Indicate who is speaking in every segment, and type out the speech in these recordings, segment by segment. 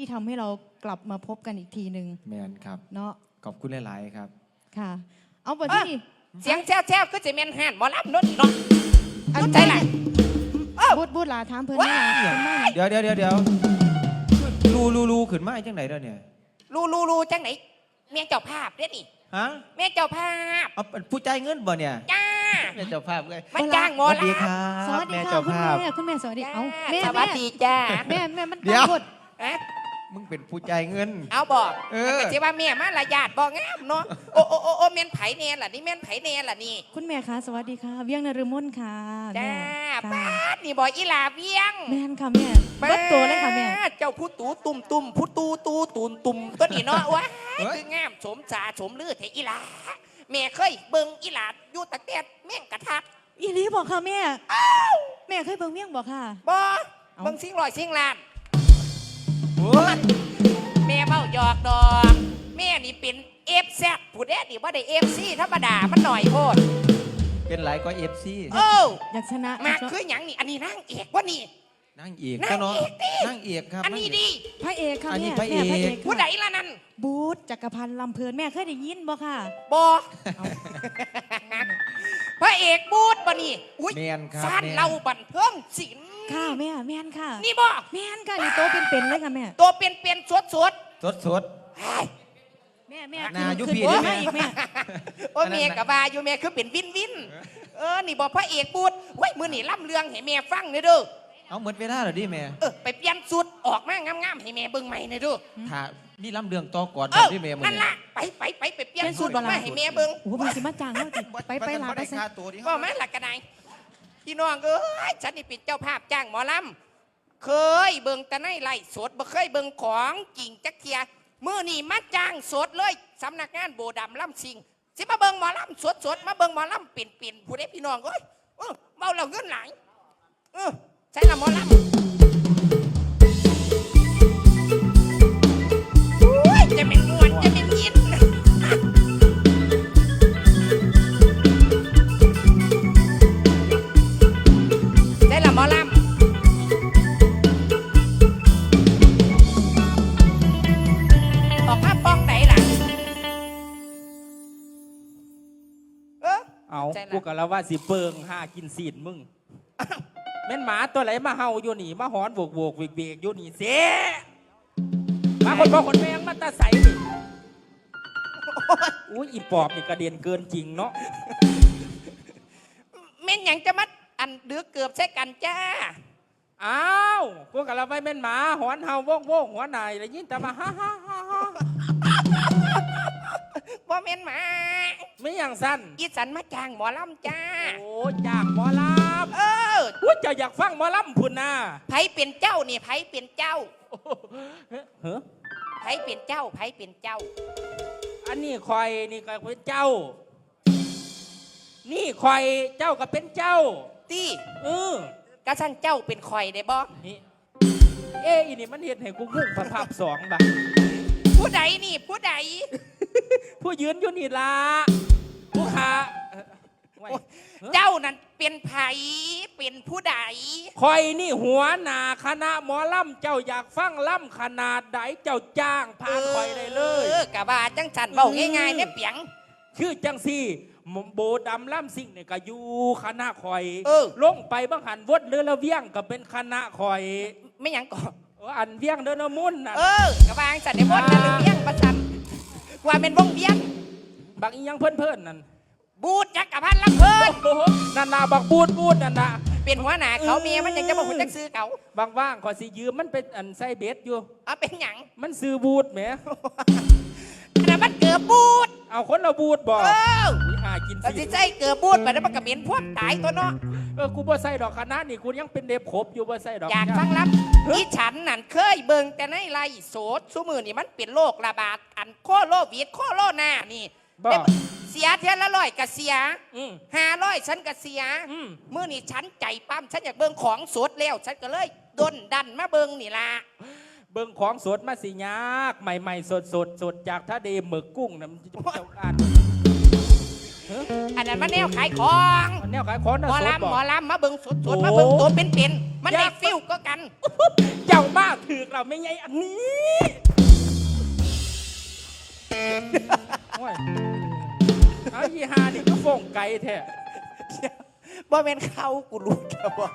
Speaker 1: ที่ทำให้เรากลับมาพบกันอีกทีหนึ่ง
Speaker 2: แมนครับ
Speaker 1: เนาะ
Speaker 2: ขอบคุณหลาย ๆ ครับ
Speaker 1: ค่ะ เอาบทที่นี่
Speaker 3: เสียงแซ่วๆก็จะเมนแฮนหมอลำโน้นนี่เนาะ
Speaker 1: อัน
Speaker 3: ใจไหล
Speaker 1: บูดบูดหลาถามเพื่อนนี่ล่ะเพิ่นมา
Speaker 2: เดี๋ยวเดี๋ยวเดี๋ยวเดี๋ยวรูรูรูขึ้นมาจังไหนเด้อเนี่ย
Speaker 3: รู้รู้รู้จังไหนแม่เจ้าภาพเด้อนี่
Speaker 2: ฮะ
Speaker 3: แม่เจ้าภาพ
Speaker 2: เอาผู้ใจายเงินบ่เนี่ย
Speaker 3: จ้า
Speaker 2: แม่เจ้าภาพเลย
Speaker 3: มาจ้างหม
Speaker 2: ส
Speaker 3: อ
Speaker 2: วัสดี
Speaker 3: ลำ
Speaker 2: ครั
Speaker 1: ส
Speaker 2: บ
Speaker 1: วัสดี
Speaker 2: แม่
Speaker 1: ค่ะ
Speaker 2: เจ้า
Speaker 1: คุณ
Speaker 2: ภาพ
Speaker 1: แม่คุณแม่สวัสดี
Speaker 3: จ้า
Speaker 1: เอาแม่
Speaker 3: สวัสดีจ้า
Speaker 1: แม่แม่มัน
Speaker 2: เดี๋ยว
Speaker 1: พูด
Speaker 3: เอ๊ะ
Speaker 2: มึงเป็นผู้ใจายเงิน
Speaker 3: เอาบอก
Speaker 2: เออ
Speaker 3: แต่จะว่าแม่มาละญาติบอกงามเนาะโอ้โอ้โอ้โอ้แม่นไผแน่ล่ะนี่แม่นไผแน่ล่ะนี่
Speaker 1: คุณแม่คะสวัสดีค่ะ เวียงนฤมลค่ะ
Speaker 3: จ้า
Speaker 1: แม่
Speaker 3: ป้า
Speaker 1: ค่ะ
Speaker 3: ดนี่บอกอีหลาเวียง
Speaker 1: แม่นค่ะแม่เบิดตัวเลยค่ะแม่
Speaker 3: เจ้าผู้ตูตุ่มตุ่มผู้ตูตูตูนตุ่มตัวนี้เนาะว้าย
Speaker 2: เฮ้ย
Speaker 3: คืองามสมสาสมลือเทอีหลาแม่เคยเบิ่งอีหลาอยู่ตะเกียบแม่งกระทัก
Speaker 1: อีหลีบอกค่ะแม่แม่เคยเบิ่งเวียงบอกค่ะ
Speaker 3: บ่
Speaker 1: เอ้า
Speaker 3: เบิ่งสิ่งลอยสิ่งลาน
Speaker 2: โอ้ย
Speaker 3: แม่เบ้าหยอกดอก แม่นี่เป็นเอฟแซดผู้แดดนี่บ่ได้เอฟซีธรรมดามันหน่อยโพด
Speaker 2: เป็นไรก็เอฟซี
Speaker 3: โอ้
Speaker 1: อยากชนะ
Speaker 3: มากคือหยังนี่ อันนี้นางเอกวะนี่
Speaker 2: นั่งเอก
Speaker 3: นั่ง
Speaker 2: ก็เนาะ
Speaker 3: เอกดิ
Speaker 2: นั่งเอกครับ
Speaker 3: อันนี้
Speaker 2: งเก
Speaker 3: ดี
Speaker 1: พระเอกค่ะ
Speaker 2: อันนี้
Speaker 1: แม่
Speaker 2: พระเอก
Speaker 1: แม่พระเอก
Speaker 3: ผู้
Speaker 1: ค่ะ
Speaker 3: ใดล่ะนั่น
Speaker 1: บูธจักรพันธ์ลำเพลินแม่เคยได้ยินบ่ค่ะ
Speaker 3: บ่พระเอกบูดบ่นี่อุ้ย
Speaker 2: แมนครับ
Speaker 3: ซ่าน
Speaker 2: แม่น
Speaker 3: เราบันเทิงศิลป์
Speaker 1: ค่ะแม่แม่นค่ะ
Speaker 3: นี่บ่
Speaker 1: แม่นค่ะนี่โตเป็นๆเลยค่ะแม่
Speaker 3: ตัวเป็นเป็นสดสด
Speaker 2: สดสด
Speaker 3: ๆเฮ้ย
Speaker 1: แม่แม่
Speaker 2: หน้ายุ
Speaker 1: ขึ้
Speaker 2: พี่
Speaker 1: ขึ้
Speaker 2: ได้
Speaker 1: น
Speaker 2: ไหม
Speaker 1: มาอีกแม่
Speaker 3: โอ้ยเมียกับบาอยู่เมียคือเป็นวินวิน เออนี่บอกพระเอกพูดไว้ยมือนี่ล่ำเรืองให้เมียฟังหน่อยเด้อ
Speaker 2: เอาเหมือนเวลาเหรอดิแม่
Speaker 3: เออไปเปลี่ยนสุดออกมางามๆให้เมียเบิ่งใหม่หน่อยเด้อ
Speaker 2: ถ้านี่ลำเดืองต่อก่อน
Speaker 3: เอ
Speaker 2: แบบ
Speaker 3: อ
Speaker 2: ที่แม่มึง
Speaker 3: นั่นล่ะไปไปไปไปเปลี่ยน
Speaker 1: เป็นสู
Speaker 3: สุ
Speaker 1: ต
Speaker 3: ด
Speaker 1: รโบราณ
Speaker 3: มาให้เมียเบิ่ง
Speaker 1: โอ้โหมันสิมาจางแล้วติไปไปลาไป
Speaker 2: ไป
Speaker 1: ใส่
Speaker 2: ค่าตัวที่
Speaker 3: ก็
Speaker 2: เขา
Speaker 3: แม่หลักกระได พี่น้องเอ้ยฉันนี่เป็นเจ้าภาพจ้างหมอลำเคยเบิ่งแต่ในไล่สดบ่เคยเบิ่งของจริงจักเทียมื่อนี่มาจ้างสดเลยสำนักงานโบดำลำสิงสิมาเบิ่งหมอลำสดสดมาเบิ่งหมอลำเปลี่ยนเปลี่ยนผู้ใดพี่น้องเอ้ยเออเมาเราเงินไหลเออใช่ละหมอลำ กู
Speaker 4: กะแล้วว่าสิเปิงหากินสีดมึงแม่นหมาตัวไหนมาเห่าอยู่นี่มาหอนโบกโบกเบกเบกอยู่นี่เสียมาคนพ่อคนแมงมาตาใสนี่อุ้ยอีปอบนี่กระเด็นเกินจริงเนาะ
Speaker 3: เม่นหยังจะมาอันเดือเกือบใช้กันจ้า
Speaker 4: อ้าวกูกะแล้วไปแม่นหมาหอนเห่าโวกโวกหัวหนายแล้วยินแต่มาฮ่าฮ่าฮ่าฮ่า
Speaker 3: ว่าเม่นหมา
Speaker 4: ไม่อย่างสั้น
Speaker 3: อีสันมาจ้างหมอลำจ้า
Speaker 4: โอ้จากหมอล
Speaker 3: เออำ
Speaker 4: อุ้ยเจะอยากฟังหมอลำพุ่นนะ
Speaker 3: ไผเป็นเจ้านี่ไผเป็นเจ้า
Speaker 4: เฮ้อ
Speaker 3: ไผเป็นเจ้าไผเป็นเจ้า
Speaker 4: อันนี้คอยนี่ก็เป็นเจ้า นี่คอยเจ้าก็เป็นเจ้า
Speaker 3: ตี้
Speaker 4: เออก
Speaker 3: ระสันเจ้าเป็นคอยได้บ่
Speaker 4: นี่เอ้อีนี่มันเห็นให้กูงุ่งประภาพสองบะ
Speaker 3: ผู้ใดนี่ผู้ใด
Speaker 4: ผู้ยืนอยู่นี่ละผู้ขาเอ่อไว้
Speaker 3: เจ้านั่นเป็นไผเป็นผู้ใด
Speaker 4: คอยนี่หัวหน้าคณะหมอลำเจ้าอยากฟังล่ำขนาดใดเจ้าจ้างพานคอยได้เลย
Speaker 3: ออกะว่าจังสันเบาง่ายๆเนี่ยเปียง
Speaker 4: ชื่อจังซี่หมอโบดำล่ำสิ่งเนี่ยก็อยู่คณะคอย
Speaker 3: เออ
Speaker 4: ลงไปบังหันวดเรือละเวียงก็เป็นคณะคอย
Speaker 3: ไม่หยังก่อน
Speaker 4: เอออันเวียงเดินละมุนน่ะ
Speaker 3: เออกะวาจังสันในวงนั่นหรือเบี้ยงประชัน ว่าเป็นวงเบี้ยง
Speaker 4: บางอีหยังเพิ่นเพิ่นนั่น
Speaker 3: บูดจักรพันธ์ลำเพิ่น
Speaker 4: โอ้โหนั่นนาบักบูดบูดนั่นนะ
Speaker 3: เป็นหัวหน้าเขาเมียมันยังจะมาหุ่นจักซื้อเขา
Speaker 4: บางว่างขอสิยืมมันเป็นอันไส้เบ็ดอยู่
Speaker 3: เอาเป็นหยัง
Speaker 4: มันซื้อบูดแหม
Speaker 3: อันนั้นมันเกือบบูด
Speaker 4: เอาคนละบูดบ่
Speaker 3: เออ
Speaker 4: อุ๊ยหากิน
Speaker 3: แต่
Speaker 4: สิ
Speaker 3: สิใจเกือบบูดไปแล้วมันก็เหม็นพวกตายตัวเนาะ
Speaker 4: เออกูบ่ใส่ดอกคณะนี่กูยังเป็นเด็บขบอยู่บ่ใส่ดอก
Speaker 3: อยากฟังรับอีฉันนั่นเคยเบิ่งแต่ในไล่โสดซุมือนี่มันเป็นโรคระบาด อันโคโรวิดโคโรนานี่
Speaker 4: บ่
Speaker 3: ได้เสียเท่าละร้อยก็เสีย
Speaker 4: อืม
Speaker 3: ห้าร้อยฉันก็เสีย
Speaker 4: อืม
Speaker 3: มื่อนี่ฉันใจปั้มฉันอยากเบิ่งของสดแล้ว ฉันก็เลยดนดันมาเบิ่งนี่ล่ะ
Speaker 4: เบิ่งของสดมาสิยากใหม่ๆ สดสดสดจากทะเลหมึกกุ้งน่ะมันจะเจ้าอ่านเฮ้ย
Speaker 3: อันนั้นมันแนวขายของ
Speaker 4: อันแนวขายของ
Speaker 3: ห
Speaker 4: น่ะ
Speaker 3: มอ
Speaker 4: สด
Speaker 3: ลำ
Speaker 4: บ
Speaker 3: หม
Speaker 4: อ
Speaker 3: อก ลำมาเบิ่งสด
Speaker 4: โอ้
Speaker 3: ๆมาเบิ่งตัวเป็นๆมัน
Speaker 4: อยา
Speaker 3: ได้
Speaker 4: ก
Speaker 3: ฟิลก็กัน
Speaker 4: เจ้ามาถือเราไม่ไงอันนี้โอ้ยเอายี่ห้านี่ก็ฟงไก่แท้
Speaker 3: บ่แม่นเขากูรู้แค่ว่า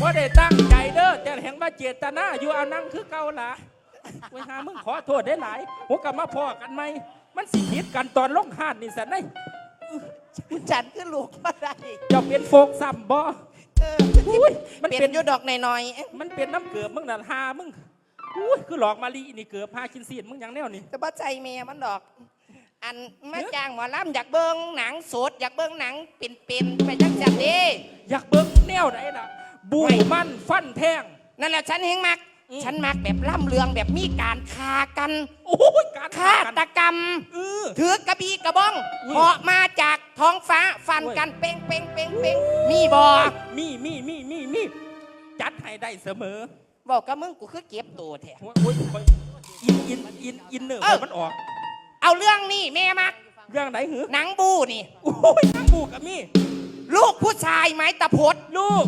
Speaker 4: ว่าได้ตั้งใจเด้อแต่เห็นว่าเจตนาอยู่เอานั่งคือเก่าละไว้หามึงขอโทษได้หลายหัวกลับมาพอกันไหม มันสิผิดกันตอนลงหานนี่สันไอ้
Speaker 3: ฉันคือลูกบ่ได้
Speaker 4: เจ้าเป็นโฟกซ้ำบ่
Speaker 3: เออ
Speaker 4: อุ้ยมัน
Speaker 3: เป็
Speaker 4: เป็นน
Speaker 3: อยู่ดอกหน่อยๆเอ๊ะ
Speaker 4: มันเป็นน้ำเกือบมึงน่ะหามึงอุ้ยคือหลอกมาลีนี่เกือบพากินซีนมึงอย่างแนวนี่
Speaker 3: แต่บ่ใจแม่มันดอก อันมาจ้างหมอลำอยากเบิ่งหนังสดอยากเบิ่งหนังเป็นๆไปจังจังเด้
Speaker 4: อยากเบิ่งแนวไหนล่ะ บูมันฟันแทง
Speaker 3: นั่นแหละฉันเฮงมัก
Speaker 4: อืม
Speaker 3: ฉันมักแบบล่ำเรืองแบบมีการคากัน
Speaker 4: โอ้ยการ
Speaker 3: ฆา
Speaker 4: กัน
Speaker 3: ตกรรม
Speaker 4: เออ
Speaker 3: ถือกระบี่กระบอง
Speaker 4: อุ้ย
Speaker 3: เหาะมาจากท้องฟ้าฟัน
Speaker 4: โอ้ย
Speaker 3: กันเป้งเป้งเป้งเป้งมีบอ
Speaker 4: มีมีมีมีมีจัดให้ได้เสมอ
Speaker 3: บอกกับมึงกูคือเก็บตัวแท้
Speaker 4: โอ้ยโอ้ยโอ้ยอินอินอินอินเนอร์
Speaker 3: เออ
Speaker 4: มันออก
Speaker 3: เอาเรื่องนี้แม่มัก
Speaker 4: เรื่องไหนหือ
Speaker 3: หนังบูนี่
Speaker 4: โอ้ยนั่งบูกับมี
Speaker 3: ลูกผู้ชายไม้ตะพด
Speaker 4: ลูก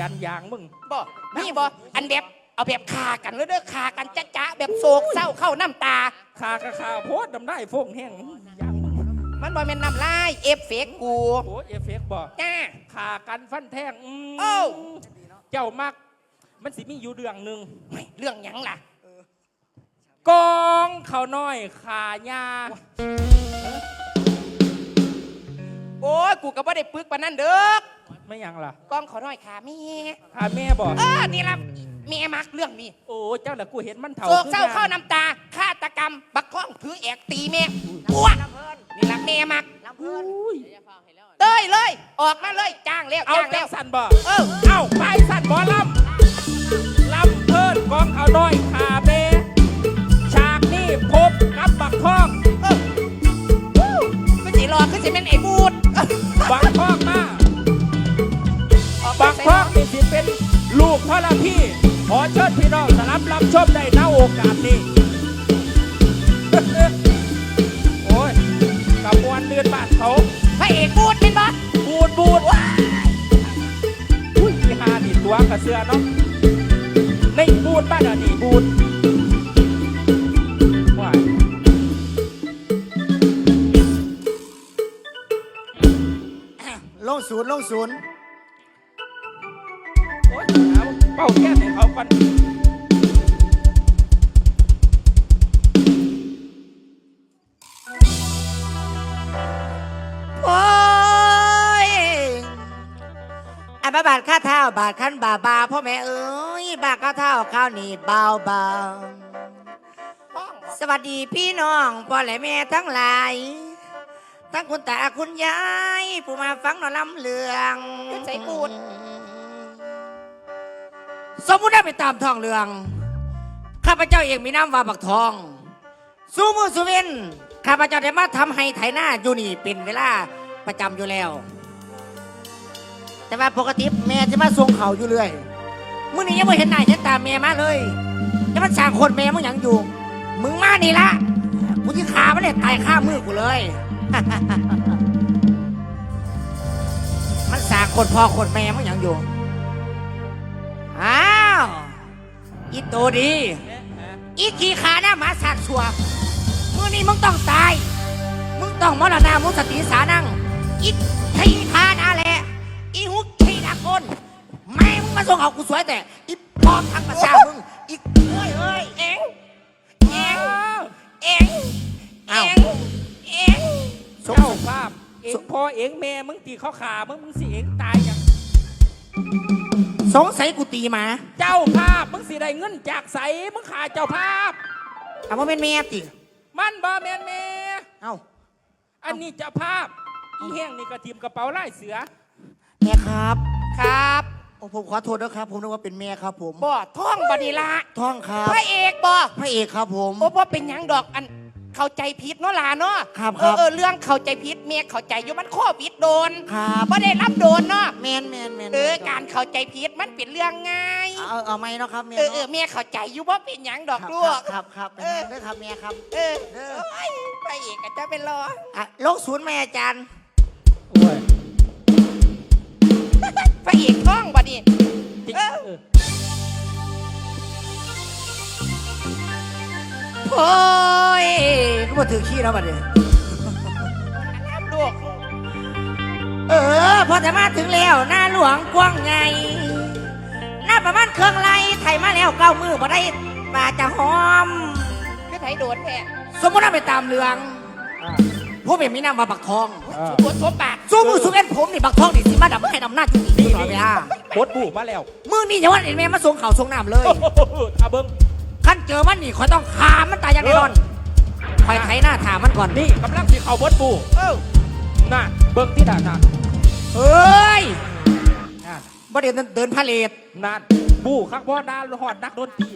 Speaker 4: ยันยางมึง
Speaker 3: บอกนี่บออันแบบเอาแบบคากันเลยเด้อคากันจ๊ะจ๊ะแบบโศกเศร้าเข้าน้ำตา
Speaker 4: คากะคาโพดดำได้โฟงแห้งยางมึง
Speaker 3: มันบอเป็นน้ำลายเอฟเฟกต์กู
Speaker 4: โอ้เอฟเฟกต์บอก
Speaker 3: จ้า
Speaker 4: ขากันฟันแทงอืม
Speaker 3: เอ้า
Speaker 4: เจ้ามัก มันสิมีอยู่เรื่องหนึ่ง
Speaker 3: ไม่เรื่องหยังล่ะ
Speaker 4: กองเขาน้อยขายา
Speaker 3: โอ้ยกูก็บ่ได้ปึกปานนั้นเด้อ
Speaker 4: ไม่ยังล่ะ
Speaker 3: กองขอน้อยขาแม่
Speaker 4: ขาแม่บอก
Speaker 3: เออนี่ละแม่มักเรื่องนี้
Speaker 4: โอ้เจ้าละกูเห็นมันเถ่า
Speaker 3: โศกเศร้า
Speaker 4: คือ
Speaker 3: เข้าน้ำตาฆาตกรรม บักข้องถือแอกตีแม่ปวดนี่ละแม่มัก
Speaker 4: อุ้ย
Speaker 3: เต้ยเลย ออกมาเลยจ้างแล้ว
Speaker 4: เอา
Speaker 3: จ้าง
Speaker 4: จั
Speaker 3: แล้
Speaker 4: ง
Speaker 3: ว
Speaker 4: สันบอก
Speaker 3: เออ
Speaker 4: เอาไปสันบอลำลำเพิ่นกองเขาน้อยขาเบฉากนี้พบกับบักทอง
Speaker 3: เออวู้ก็สิรอคือสิเป็นไอ้บูด
Speaker 4: บักทอง มา
Speaker 3: ออกมา
Speaker 4: บัก
Speaker 3: ใส่
Speaker 4: ทองนี่สิเป็นลูกพ่อละพี่ ขอเชิญพี่น้องสลับรับชมได้ณโอกาสนี้ โอ้ยกับมวนเดือนบาทเขา
Speaker 3: พระเอกบูดเป็นบอส
Speaker 4: บูดบูดอุ้ยพี่ฮานี่ตัวกับเสื้อเนาะในบูดบ้านอะนี่บูดว้าย
Speaker 5: ลงศูนย์ลงศูนย์
Speaker 4: โอ้ย เป้าแก้ให้เขากัน
Speaker 5: โอ้ยอันบาบาดข้าเท้าบาดขั้นบาบาพ่อแม่เอ้ยบาดข้าเท้าข้าวนี่เบาเบาสวัสดีพี่น้องพ่อและแม่ทั้งหลาย ทั้งคุณตาคุณยาย ผู้มาฟังหนอลำเลือง
Speaker 3: ใจบูด
Speaker 5: สมมุติได้ไปตามทองเรือง ข้าพเจ้าเองมีน้ำว่าบักทอง สู้มือสุเวนข้าพเจ้าได้มาทำให้ไถหน้าอยู่นี่เป็นเวลาประจำอยู่แล้ว แต่ว่าปกติแม่จะมาส่งเขาอยู่เรื่อยมื่อนี้ยังไม่เห็นหน้าเห็นตาแม่มาเลยจะมาสั่งคนแม่มึงยังอยู่ มึงมานี่ละกูที่ขาไม่ได้ตายข้ามือกูเลย มันสั่งคนพ่อคนแม่มึงยังอยู่ อีโตดีอีขี่ขาหน้าหมาสัตว์ชัวมื่อนี้มึงต้องตาย มึงต้องมรณามุสติสานังอีขี่ขาหน้าแหละอีหุกขี่ดาคนแม่มึงมาส่งเอากูสวยแต่อีปอบทั้งประชามึงอีเอ้ยเอ้ย
Speaker 3: เอ็งเอ็ง
Speaker 4: อ้าว
Speaker 3: เอ็ง
Speaker 5: อ้าว
Speaker 3: เอ็งเอ็ง
Speaker 5: สง
Speaker 4: เจ้า
Speaker 5: สัย
Speaker 4: ภาพเองพอเองแม่มึงตีเขาขามึงมึงสิเองตายอย่าง
Speaker 5: สงสัยกูตีหมา
Speaker 4: เจ้าภาพมึงสิได้เงินจากใสมึงขาเจ้าภาพ
Speaker 5: เอาว่าเป็นแม่ติ
Speaker 4: มันบ่แมนแม่
Speaker 5: เอ้า
Speaker 4: อันนี้เจ้าภาพอีแห้งนี่กระทีมกระเป๋าไล่เสือ
Speaker 5: แม่ครับ
Speaker 3: ครับ
Speaker 5: โอ้ผมขอโทษด้วยครับ ผมนึกว่าเป็นแม่ครับผม
Speaker 3: บ่ท่องบดีละ
Speaker 5: ท่องครับ
Speaker 3: พระเอกบ่
Speaker 5: พระเอกครับผม
Speaker 3: โอ้บ่เป็นหยังดอกอัน เข้าใจผิดเนาะหลานเนาะ
Speaker 5: ครับ
Speaker 3: เอ
Speaker 5: ครั
Speaker 3: อบ เออเรื่องเข้าใจผิดเมียเข้าใจอยู่มันข้อผิดโดน
Speaker 5: ครับ
Speaker 3: บ่ได้รับโดนเนาะ
Speaker 5: แมนแมนแมน
Speaker 3: เออการเข้าใจผิดมันเป็นเรื่องง่าย
Speaker 5: เอาเอาไหมเนาะครับเมีย
Speaker 3: เออเออ
Speaker 5: เนาะ
Speaker 3: เมียเข้าใจอยู่ว่าเป็นหยังดอก
Speaker 5: ครับ
Speaker 3: ลูก
Speaker 5: ครับครับเป็น
Speaker 3: เออ
Speaker 5: ไงด้วยครับเมียครับ
Speaker 3: เออ
Speaker 5: เด้อ
Speaker 3: โอ้ยพระเอกอาจจะเป็นรอ
Speaker 5: อะลงศูนย์แม่อาจารย์
Speaker 4: โอ้ย
Speaker 3: พระเอกท้องบ่ดิ
Speaker 4: ติ๊ก
Speaker 3: เออ
Speaker 5: โอ้ยก็มาถือขี้แล้วบัดนี้
Speaker 3: น้ำลูก
Speaker 5: เออ พอจะมาถึงแล้วหน้าหลวงกว้างไง หน้าประมาณเครื่องไรไถมาแล้วเก้ามือบ่ได้ปลาจะหอม
Speaker 3: คือไทยโดนแท้
Speaker 5: สมมติว่าไปตามเรือง
Speaker 4: อ่า
Speaker 5: ผู้เป็นมีน้ำมาบักทอง
Speaker 4: อ่า
Speaker 3: ปวดสมบัติ
Speaker 5: สู้มือสู้เอ็นผมนี่บักทองนี่สิมาดับให้ดำหน้าจุดนี้ต่อไปอะ
Speaker 4: โคตรบูมาแล้ว
Speaker 5: มือนี่อย่าว่าเอ็นแม่มาส่งข่าวส่งน้ำเลย
Speaker 4: โอ้โหอาเบิ้ง
Speaker 5: ขั้นเจอมันนี่คอยต้องขามันตายอย่างแน่นอนคอยไถหน้าถามมันก่อน
Speaker 4: นี่กำลังสิเขาเบิดบู
Speaker 3: เออ
Speaker 4: น่ะเบิ้งที่ด่านน่ะ
Speaker 5: เฮ้ย
Speaker 4: น่ะ
Speaker 5: บ่เดี๋ยวเดินพาเลท
Speaker 4: นั่นบูข้างบ่อดาหอดนักดนตรี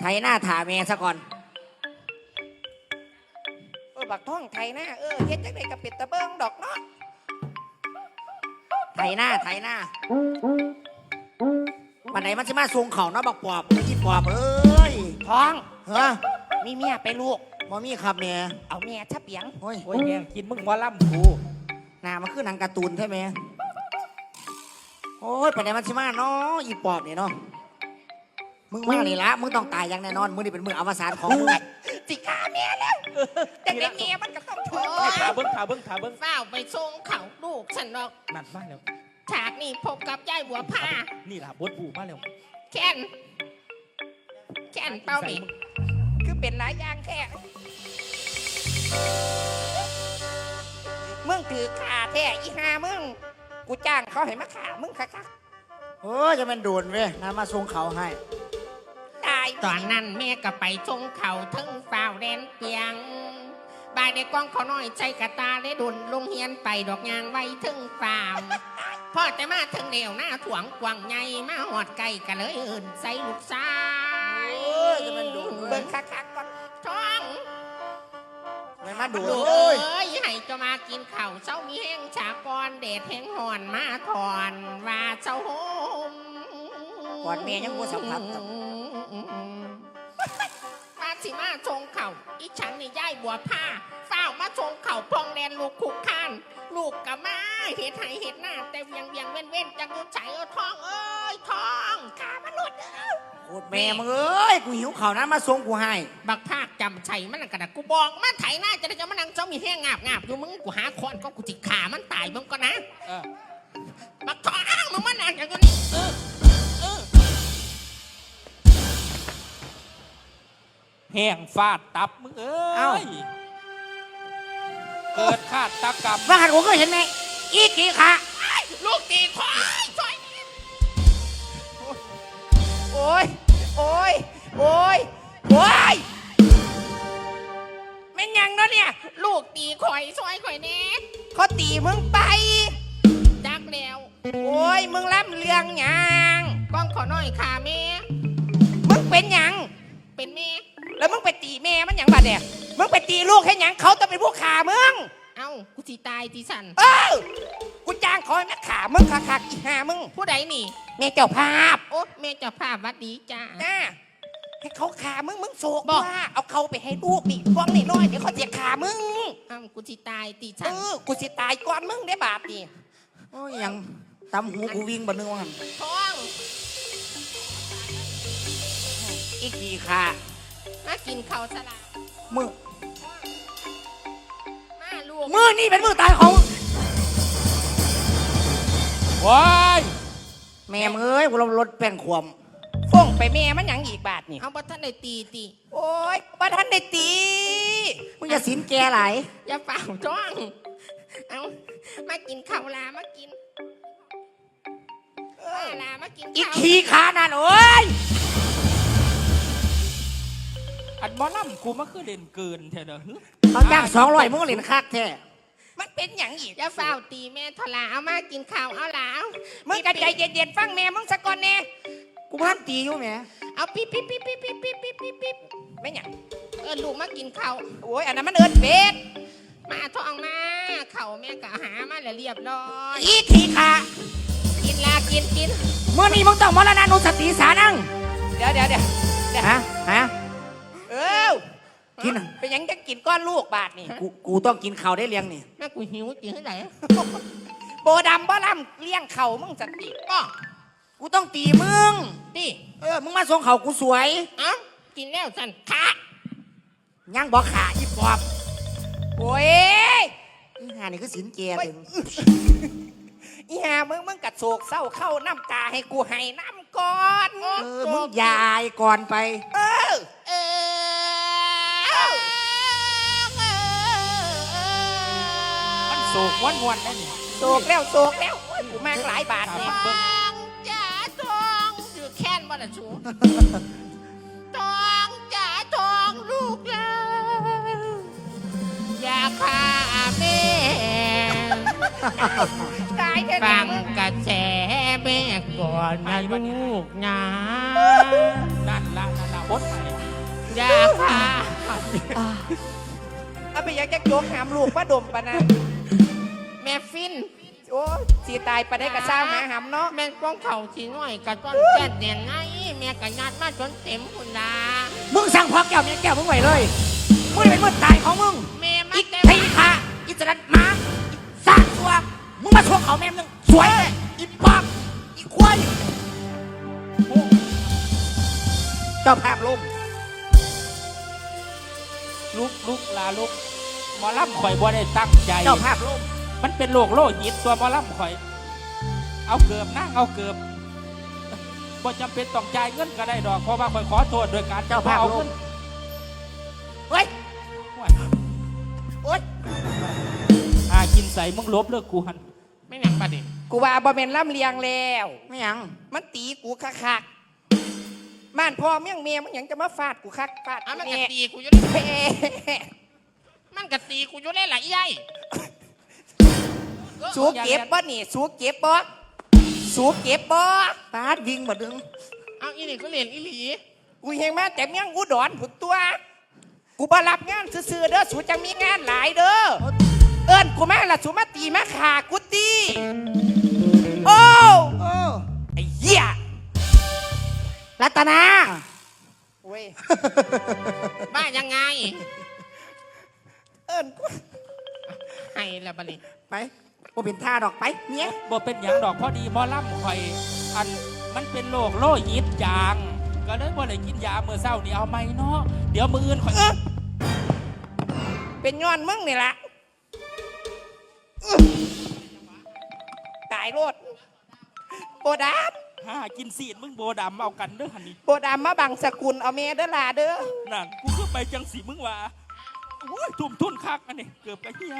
Speaker 5: ไถหน้าถามแม่ซะก่อน
Speaker 3: เออบักท้องไทยนะเออเฮ็ดจังไดกับเป็ดตะเบิงดอกเนาะ
Speaker 5: ไถหน้าไถหน้า วันไหนมันจะมาส่งเขาเนาะบักปอบไม่ที่ปอบเอ้ย
Speaker 3: ท้อง
Speaker 5: เฮ้ย
Speaker 3: มีเมียไปลูก
Speaker 5: บ่มีครับแม่
Speaker 3: เอาเมียชะเปียง
Speaker 5: โอ้ย
Speaker 4: โอ้ยแม่งกินมึงหมอลำกู
Speaker 5: หน้ามันคือหนังการ์ตูนใช่ไหมโอ้ยไปไหนมันสิมาเนาะอีปอบนี่เนาะมึงมานี่ละมึงต้องตายอย่างแน่นอนมึงนี่เป็นมืออวสานของมึง
Speaker 3: จิกาเมียแล้วแต่เป็นเมียมันก็ต้องถูก
Speaker 4: ขาเบิ้งขาเบิ้งขาเบิ้ง
Speaker 6: เฝ้าไปส่งเขาลูกฉันหรอก
Speaker 4: นั่นมาแล้ว
Speaker 6: ฉากนี้พบกับยายบัวผ้า
Speaker 4: นี่ล่ะบดบูมาแล้ว
Speaker 6: แค้นแค้นเป้าดิ
Speaker 3: คือเป็นหลายอย่างแค่มึงถือขาแท้อีหามึง กูจ้างเขาให้มาขามึงคัก
Speaker 5: เฮ้ยจะเป็นโดนเว้ยน้ามาส่งเขาให้
Speaker 3: ๆตาย
Speaker 6: ตอนนั้นแม่ก็ไปส่งเขาถึงฝ้าวแดนเปียงบายได้กล้องเขาน้อยใจกระตาได้ดุนลงเฮียนไปดอกยางไว้ถึงฝ้าว พ่อแต่มาถึงเดียวหน้าถ่วงกวางใหญ่มาหอดไก่กันเลยอื่นใส่ลูกชาย
Speaker 5: เอ้ยจะเป็นโดน
Speaker 3: เบิ่
Speaker 5: เว้ย
Speaker 3: งคักๆก่อน
Speaker 6: ท้อง
Speaker 5: ไม่มาโดน
Speaker 6: ดู
Speaker 5: เล
Speaker 6: เอ้
Speaker 5: ย
Speaker 6: ยให้เจะมากินข้าวเช้ามีแห้งฉากรเดดแห้งหอนมาถอนว่าเจ้าโฮม
Speaker 5: ก่อนเมียยังบ่สัมผัสครับ
Speaker 6: มา สิมาชงเข่าอีฉันนี่ย่ายบัวผ้าฝ้าวมาชงเข่าพองแดนลูกคุกคานลูกกับมาเห็ดไห้เห็ดหน้า แต่เวียงเวียงเว้นเว้นจังยุดใจเอาทองเอ้ยทองขามนุษย์เอ้ย
Speaker 5: โคตรแม่มึงเอ้ย กูหิวข่าวนะมาส่งกูให้
Speaker 6: บักภาคจำชัยมันนะกระดาษกูบอกมาไถหน้าจะได้จะมานั่งเจ้ามีแห้งงาบงาบอยู่มึงกูหาคอนก็กูจิขามันตายมึงก็นะ
Speaker 4: เออ
Speaker 6: บักทองมึงมานั่งอย่างนี้เออเอ
Speaker 4: แห้งฟาดตับมึงเอ้ยเกิดฆาตกรรม
Speaker 5: ว่าหันกูก็เห็นไหมอีกี่ขา
Speaker 6: ลูกตีควายช่วยนี่
Speaker 3: โอ้ย โอ้ย โอ้ย โอ้ยแม่นหยังเนาะเนี่ย
Speaker 6: ลูกตีข่อยช่วยข่อยแน่
Speaker 3: เขาตีมึงไป
Speaker 6: จักแล้ว
Speaker 3: โอ้ย มึงล่ำเรื่องหยัง
Speaker 6: กล้องขอหน่อยค่ะแม่
Speaker 3: มึงเป็นหยัง
Speaker 6: เป็นแม่
Speaker 3: แล้วมึงไปตีแม่มันหยังบาดเนี่ยมึงไปตีลูกให้หยังเขาต้องเป็นผู้ขามึง
Speaker 6: เอ้ากูสิตายตีสัน
Speaker 3: เออกูจ้างเขาให้มาขามึงคักๆอีหามึง
Speaker 6: ผู้ใดนี่
Speaker 3: แม่เจ้าภาพ
Speaker 6: โอ้แม่เจ้าภาพหวัดดีจ้า
Speaker 3: นะให้เขาขามึงมึงโศก
Speaker 6: บอก
Speaker 3: ว่าเอาเขาไปให้ลูกนี่กวางนี่น้อยเดี๋ยวเขาเสียขามึง
Speaker 6: เอ้ากูสิตายตีสั
Speaker 3: เอนอกูสิตายก่อนมึงได้บาปนี่
Speaker 5: โอ้ยยังตำหูกูวิ่งบันนึงว่าหัน
Speaker 6: ท้อง
Speaker 5: อีกี่ขา
Speaker 6: มากินข้าวสลา
Speaker 5: มือ
Speaker 6: มาลูก
Speaker 5: มือนี่เป็นมือตายของ
Speaker 4: ว้าย
Speaker 5: แม่มึงเอ้ยกูลงรถแป้งขวม
Speaker 3: ฟงไปแม่มันหยังอีกบาทนี่
Speaker 6: เอาบัท่านได้ตีตี
Speaker 3: โอ้ยบ้านท่านได้ตี
Speaker 5: มึงจะสินแกหลาย
Speaker 6: อย่าเป่าท้องเอามากินข้าวลามากินมาลามากิน
Speaker 5: อี
Speaker 6: ข้าว
Speaker 5: ขี้ขานั่นโอ้ย
Speaker 4: อันหมอลำกูมาคือเล่นเกินแท้เด้อหึ
Speaker 5: เอาจ้างสองร้อยมึงก็เหรียญคักแท้
Speaker 3: มันเป็นหยังอีก
Speaker 6: อย่าเฝ้าตีแม่ทลาเอามากินข้าวเอาลาเอา
Speaker 3: มึงก็ใจเย็นๆฟังแม่มึงสักก่อนแน่
Speaker 5: กูพันตีอยู่แหม่
Speaker 6: เอาเอาปิ๊บปิ๊บปิ๊บปิ๊บปิ๊บปิ๊บปิ๊บปิ๊บปิ๊บ
Speaker 3: ไม่หยัง
Speaker 6: เออลูกมากินข้าว
Speaker 3: โอ้ยอันนั้นมันเอินเป็ด
Speaker 6: มาทองมาเข่าแม่กะหามาแล้วเรียบร้อย
Speaker 5: อีขี้ขา
Speaker 6: กินลากินกิน
Speaker 5: เมื่อนี้มึงต้องมรณานุสติสานัง
Speaker 3: เดี๋ยวเดี๋ยวเดี๋ยวเดี๋ยว
Speaker 5: ฮะฮะ
Speaker 3: เออ
Speaker 5: กิน
Speaker 3: เป็นหยังจะกินก้อนลูกบาทนี่
Speaker 5: กูกูต้องกินข้าวได้เลี้ยงนี่
Speaker 6: แม่กูหิวจริงที่ไหน
Speaker 3: โบดำบ่ลำเลี้ยงเข่ามึงสันติ
Speaker 6: ก็
Speaker 5: กูต้องตีมึง
Speaker 6: ดิ
Speaker 5: เออ มึงมาส่งเขาวกูสวย
Speaker 6: เอ้ากินแล้วสันขา
Speaker 5: ยังบอกขาอีปอบ
Speaker 3: โอ้ย
Speaker 5: อีห่านี่คือสินเจ
Speaker 3: โอ้ย
Speaker 5: ถึง
Speaker 3: อีหามึงมึงกัดโศกเศร้าเข้าน้ำตาให้กูให้น้ำก่อน
Speaker 5: เออมึงยายก่อนไป
Speaker 3: เออ
Speaker 6: เออ
Speaker 4: มันโศกวันวันๆได้นี่
Speaker 3: โศกแล้วโศกแล้วโอ้ยกูมากหลายบาท
Speaker 4: ถาม
Speaker 3: เนี่ย
Speaker 4: มันเบิ่ง
Speaker 6: ทองจ๋าทองถือแค้นบ่ละชูทองจ๋าทองลูกเราอย่าฆ่าแม่
Speaker 3: ตายแท้
Speaker 6: ฟัง
Speaker 3: ๆมึง
Speaker 6: กระแสแม่ก่อนนะลูกนะ
Speaker 4: นั่นละนั่นละพดไป
Speaker 6: อย่าค่ะ
Speaker 3: เอาไปยังจะโยกหามลูกมาดมปะนะ
Speaker 6: แม่ฟิน
Speaker 3: โอ้ยสีตายไปได้กระซ้าหมาหำเนาะ
Speaker 6: แม่ป้องเข่าสีน้อยกระต้อนแก่เนียนไงแม่กระยัดมาจนเต็มคุณลา
Speaker 5: มึงสั่งพอแก้วเนี่ยแก้วมึงไว้เลยมึงนี่เป็นมือตายของมึง
Speaker 6: แม่มา
Speaker 5: อีก
Speaker 6: แต่
Speaker 5: ทีขาอิจรัตหมาสร้างตัวมึงมาส่งเขาแม่มึงสวยเลยอีปอบอีควายเจ้าภาพลม
Speaker 4: ลุกลุกลาลุกหมอลำข่อยบ่ได้ตั้งใจ
Speaker 5: เจ้าภาพลม
Speaker 4: มันเป็นโรคโลหิตตัวหมอลำข่อย เอาเกือบนั่งเอาเกือบบ่จำเป็นต้องจ่ายเงินก็ได้ดอกเพราะว่าข่อยขอโทษโดยการ
Speaker 5: เจ้าภาพ
Speaker 4: เอา
Speaker 5: ล
Speaker 4: เงิ
Speaker 5: ม
Speaker 4: น
Speaker 5: เฮ้ย
Speaker 3: โอ๊ย
Speaker 4: หากินใส่มึงลบเลิกกูหัน
Speaker 6: ไม่หนังปะดิ
Speaker 3: กูว่าบ่เป็นล่ำเลียงแล้ว
Speaker 5: ไม่หยัง
Speaker 3: มันตีกูคักๆบ้านพ่อเมี่ยงเมียมันหยังจะมาฟาดกูคักฟาด
Speaker 6: อะ
Speaker 3: กู
Speaker 6: มันก
Speaker 3: แน่
Speaker 6: ตีกูอยู่เลย
Speaker 3: เฮ้
Speaker 6: มันกตีกูอยู่เลยล่ะยัย
Speaker 3: สูเก็บบ่นี่สูเก็บบ่สูเก็บบ่
Speaker 5: ปาดวิ่งมาดึง
Speaker 6: เอาอีนี่ก็เรียนอีหลี
Speaker 3: กูเฮงมาแต่เมี่ยงอุดรผุดตัว กูบ่รับงานซื่อๆเด้อสูจังมีงานหลายเด้อ เอิ้นกูมาละสูมาตีมาขากูตีโอ้
Speaker 5: โอ้
Speaker 3: ไอ้เหี้ย
Speaker 5: รัตนา
Speaker 3: เว้ย
Speaker 6: บ้ายังไง
Speaker 3: เอิ้นกู
Speaker 6: ให้ละบัดนี้
Speaker 5: ไป บ่เป็นท่าดอกไปเนี่ย
Speaker 4: บ่เป็นอย่างดอกพอดีหมอลำข่อย อันมันเป็นโรคโลหิตจาง ก็เลยบ่ได้กินยาเมื่อเช้านี่เอาไหมเนาะเดี๋ยวมืออื่นข่อย
Speaker 3: เออเป็นย้อนมึงนี่ละอื้อตายโลดโบดาม
Speaker 4: หากินสีดมึงโบดำเอากันเด้อหันนี่
Speaker 3: โบดามมาบังสกุลเอาเมเด้อลาเด้อ
Speaker 4: นั่นกูคือไปจังสีมึงว่าโอ้ยทุ่มทุนคักอันนี้เกือบไปเฮีย